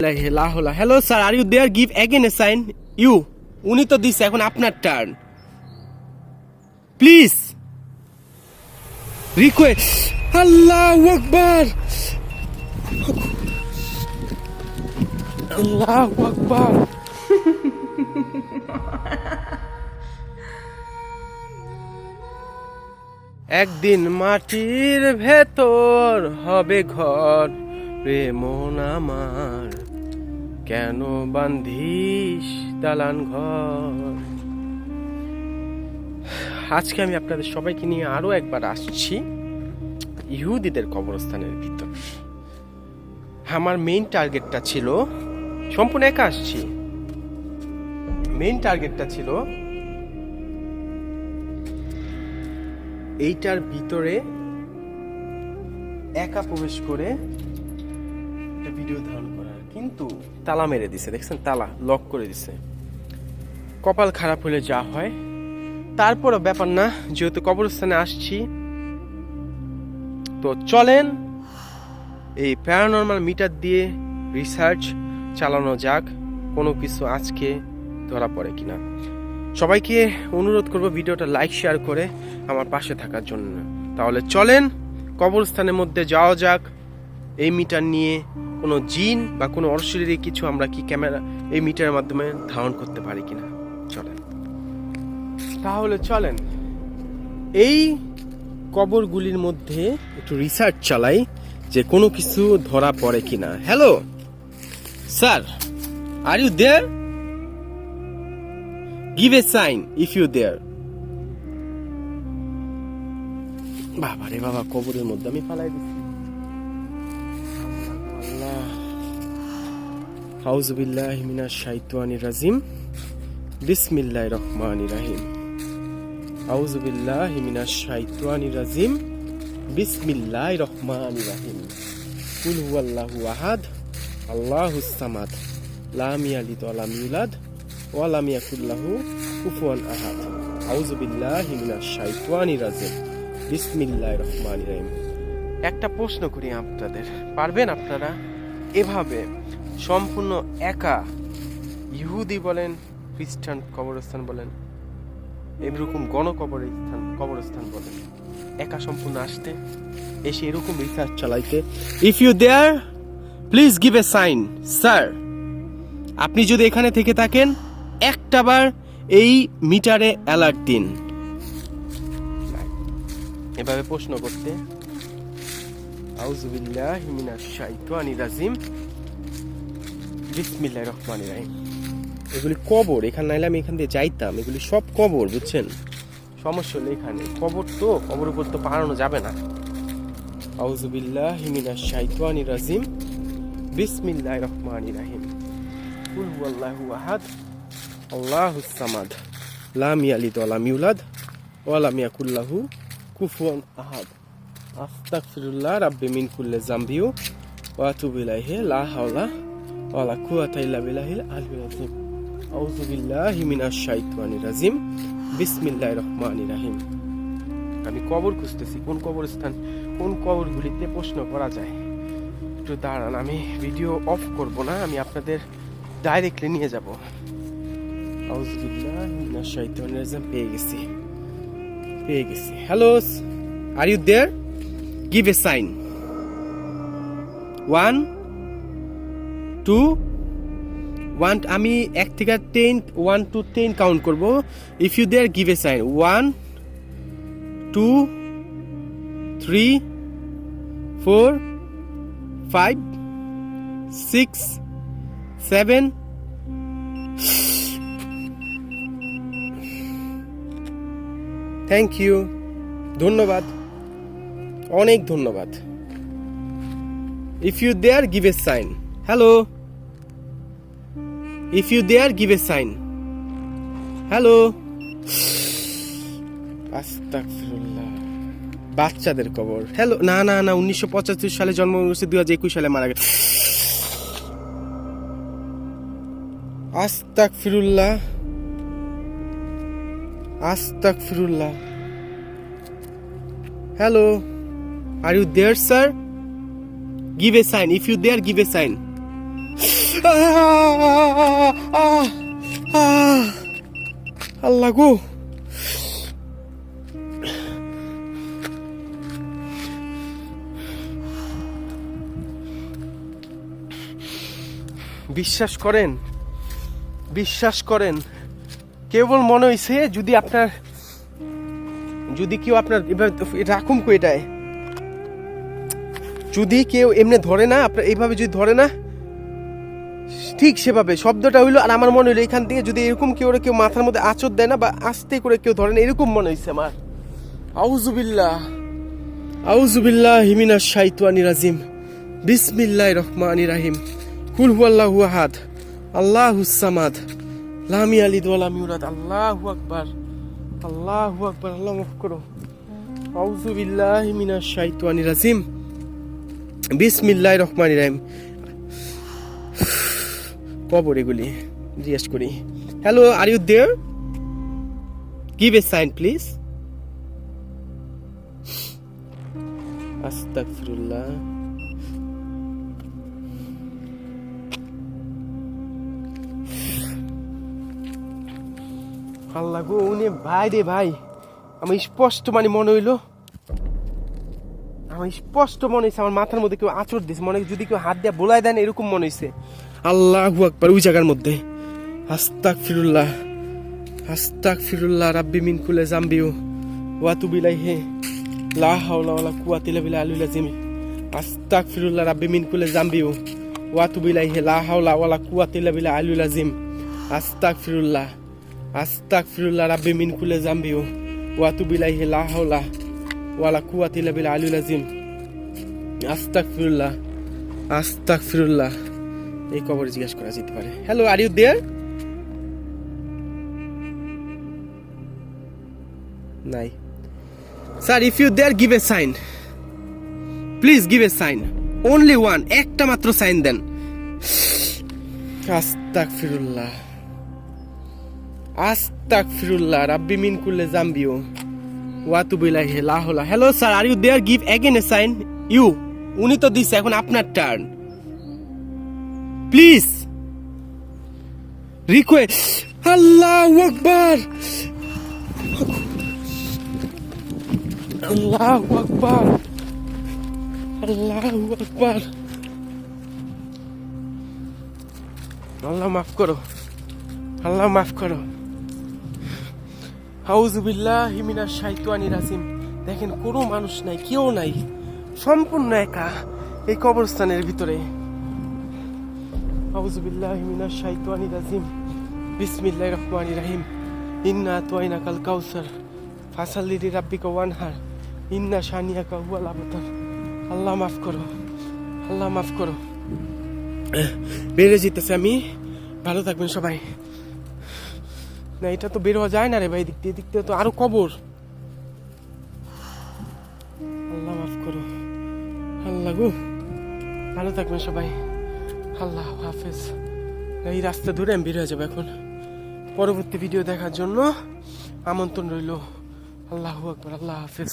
Hello sir are you there give again a sign you উনি তো দিছে, এখন আপনার টার্ন প্লিজ রিকোয়েস্ট আল্লাহ আকবার। আল্লাহ আকবার। একদিন মাটির ভেতর হবে ঘর রে মন আমার। কেন বান্ধিস দালান ঘর? আজকে আমি আপনাদের সবাইকে নিয়ে আরও একবার আসছি ইহুদিদের কবরস্থানের ভিতর। আমার মেইন টার্গেটটা ছিল, সম্পূর্ণ একা আসছি। মেইন টার্গেটটা ছিল এইটার ভিতরে একা প্রবেশ করে একটা ভিডিও ধারণ করার কিন্তু তালা মেরে দিছে, দেখছেন? তালা লক করে দিছে। কপাল খারাপ হলে যা হয়। তারপরও ব্যাপার না, যেহেতু কবরস্থানে আসছি, তো চলেন এই প্যারানর্মাল মিটার দিয়ে রিসার্চ চালানো যাক, কোনো কিছু আজকে ধরা পড়ে কিনা। সবাইকে অনুরোধ করব ভিডিওটা লাইক শেয়ার করে আমার পাশে থাকার জন্য। তাহলে চলেন, কবরস্থানের মধ্যে যাওয়া যাক। এই মিটার নিয়ে কোনো জিন বা কোনো অশরীরী কিছু আমরা কি ক্যামেরা এই মিটারের মাধ্যমে ধারণ করতে পারি কিনা? চলেন। তাহলে চলেন। এই কবরগুলির মধ্যে একটু রিসার্চ চালাই যে কোনো কিছু ধরা পড়ে কিনা। Hello sir are you there give a sign if you there বাবা রে বাবা, কবরের মধ্যে আমি ফালাই দিচ্ছি হাউজুবিল্লাহ মিনাশ শাইতানির রাজিম। বিসমিল্লাহির রহমানির রহিম। আউজুবিল্লাহ মিনাশ শাইতানির রাজিম। বিসমিল্লাহির রহমানির রহিম। কুল হুয়াল্লাহু আহাদ। আল্লাহুস সামাদ। লাম ইয়ালিদ ওয়া লাম ইউলাদ। ওয়া লাম ইয়াকুল লাহু কুফুয়ান আহাদ। আউজুবিল্লাহি মিনাশ রাজিম। বিসমিল্লাহির রহমানির রহিম। একটা প্রশ্ন করি আপনাদের। পারবেন আপনারা? এভাবে সম্পূর্ণ একা ইহুদি বলেন, খ্রিস্টান কবরস্থান বলেন, এরকম গণকবরস্থান কবরস্থান বলেন। একা সম্পূর্ণ আসতে, এসে এরকম রিসার্চ চালাইতে। If you there please give a sign sir আপনি যদি এখানে থেকে থাকেন একটাবার এই মিটারে অ্যালার্ট দিন। এভাবে প্রশ্ন করতে আউজুবিল্লাহ মিনাশ শাইতানির রাজিম বিসমিল্লাহির রহমানির রহিম। এগুলি কবর এখানে নাইলে আমি এখান দিয়ে যাইতাম। এগুলি সব কবর বুঝছেন? সমস্যা হলো এখানে। কবর তো কবর উপর তো পারানো যাবে না। আউজুবিল্লাহ মিনাশ শাইতানির রাজিম। বিসমিল্লাহির রহমানির রহিম। কুল হুয়াল্লাহু আহাদ আল্লাহুস সামাদ। লাম ইয়ালিদ ওয়া লাম ইউলাদ ওয়া লাম ইয়াকুল কুফুয়ান আহাদ। আস্তাগফিরুল্লাহ রাব্বি মিন কুল্লি জামবিউ ওয়া আতুবু ইলাইহি লা হাওলা ওয়া লা কুওয়াতা ইল্লা বিল্লাহিল আলিয়্যিল আযীম আউযু বিল্লাহি মিনাশ শাইতানির রাজিম বিসমিল্লাহির রহমানির রহিম আমি কবর খুঁজতেছি। কোন কবরস্থান? কোন কবরগুলিতে প্রশ্ন করা যায়? একটু দাঁড়ান, আমি ভিডিও অফ করব না, আমি আপনাদের ডাইরেক্টলি নিয়ে যাব। আউযু বিল্লাহি মিনাশ শাইতানির পেয়ে গেছি। পেয়ে গেছি। Hello are you there give a sign one two one আমি এক থেকে ten one two ten count করব। If you there give a sign one two three four five six seven thank you ধন্যবাদ। অনেক ধন্যবাদ। If you there give a sign hello if you there give a sign hello বাচ্চাদের কবর। Hello না না না উনিশশো পঁচাত্তর সালে জন্মগ্রহণ করেছে দুই হাজার একুশ সালে মারা গেছে। আস্তাক ফিরুল্লাহ আস্তাক ফিরুল্লাহ hello are you there sir give a sign if you there give a sign. আল্লাহ গো। বিশ্বাস করেন বিশ্বাস করেন, কেবল মনে হয়েছে যদি আপনার যদি কেউ আপনার রাখুন কো এটায়। যদি কেউ এমনি ধরে না, আপনার এইভাবে যদি ধরে না ঠিক সেভাবে শব্দটা হইল আর আমার মনে হইল এখান থেকে যদি এরকম কেউ কেউ মাথার মধ্যে আচর দেয় না বা আস্তে করে কেউ ধরে না এরকম মনে হইছে আমার। আউজুবিল্লাহ আউজুবিল্লাহ হিমিনা শাইতানি রাজিম। বিসমিল্লাহ রহমানি রাহিম। কুল হুয়াল্লাহু আহাদ। আল্লাহুস সামাদ। লামি আলিদ ওয়ালাম ইউরাদ। আল্লাহু আকবার। আল্লাহু আকবার। আল্লাহ মাফ করো। আউজুবিল্লাহ মিনাশ শাইতানি রাজিম। বিসমিল্লাহ রহমানি রাহিম। কবর এগুলি জিজ্ঞেস করি। Hello are you there give a sign please আস্তাগফিরুল্লাহ আল্লাহ গো, উনি ভাই রে ভাই। আমি স্পষ্ট মানে মনে হইল, আমার স্পষ্ট মনে হয়েছে আমার মাথার মধ্যে কেউ আচর দিছে, মনে যদি কেউ হাত দিয়ে বোলাই দেন, এরকম মনে হয়েছে আল্লাহ আকবার, ওই জায়গার মধ্যে। আস্তাক ফিরুল্লাহ আস্তাক ফিরুল্লাহ রাব্বি মিন কুলে জাম্বিউ ওয়াতু বিলাই হে লা হাওলা ওয়ালা কুওয়াতা ইল্লা বিল্লাহ আলিল আযীম। আস্তাক ফিরুল্লাহ রাব্বি মিন কুলে জাম্বিউ ওয়াতু বিলাই হে লা হাওলা ওয়ালা কুওয়াতা ইল্লা বিল্লাহ আলিল আযীম। আস্তাক ফিরুল্লাহ আস্তাক ফিরুল্লাহ রাব্বি মিন কুলে জাম্বিউ ওয়াতু বিলাই হে লা হাওলা ওয়ালা কুওয়াতা ইল্লা বিল্লাহ আলিল আযীম। আস্তাক ফিরুল্লাহ আস্তাক ফিরুল্লাহ এই কবরে জিজ্ঞাসা করা যেতে পারে। হ্যালো আর ইউ দেয়ার নাই। Sir if you there give a sign please give a sign only one একটা মাত্র সাইন দেন। আস্তাক ফিরুল্লাহ আস্তাক ফিরুল্লাহ রাব্বি মিন কুল্লে জাম্বিও। ওয়াতু বিলাহি লা হলা hello sir are you there give again a sign you উনি তো দিছে, এখন আপনার টার্ন প্লিজ রিকোয়েস্ট আল্লাহ আকবার আল্লাহ আকবার আল্লাহ আকবার আল্লাহ মাফ করো আল্লাহ মাফ করো হাউজুবিল্লাহ হিমিনা শাইতানি রাজিম দেখেন, কোনো মানুষ নাই, কেউ নাই, সম্পূর্ণ একা এই কবরস্থানের ভিতরে। আউজুবিল্লাহ মিনাশ শাইতানির রাজিম বিসমিল্লাহির রহমানির রহিম ইন্না আতওয়াইনা কাল কাউসার ফাসাল্লি রাব্বিকা ওয়ানহার ইন্না শানিয়াকা হুয়াল আবতার আল্লাহ মাফ করো। আল্লাহ মাফ করো. বেড়ে যেতেছে আমি। ভালো থাকবেন সবাই। না, এটা তো বের হওয়া যায় না রে ভাই দিক দিয়ে দিক দিয়ে তো আরও কবর। আল্লাহ মাফ করো। আল্লাহ গো। ভালো থাকবেন সবাই। আল্লাহ হাফেজ। এই রাস্তা ধরে আমি বেরিয়ে যাব এখন। পরবর্তী ভিডিও দেখার জন্য আমন্ত্রণ রইল। আল্লাহ আকবর, আল্লাহ হাফেজ।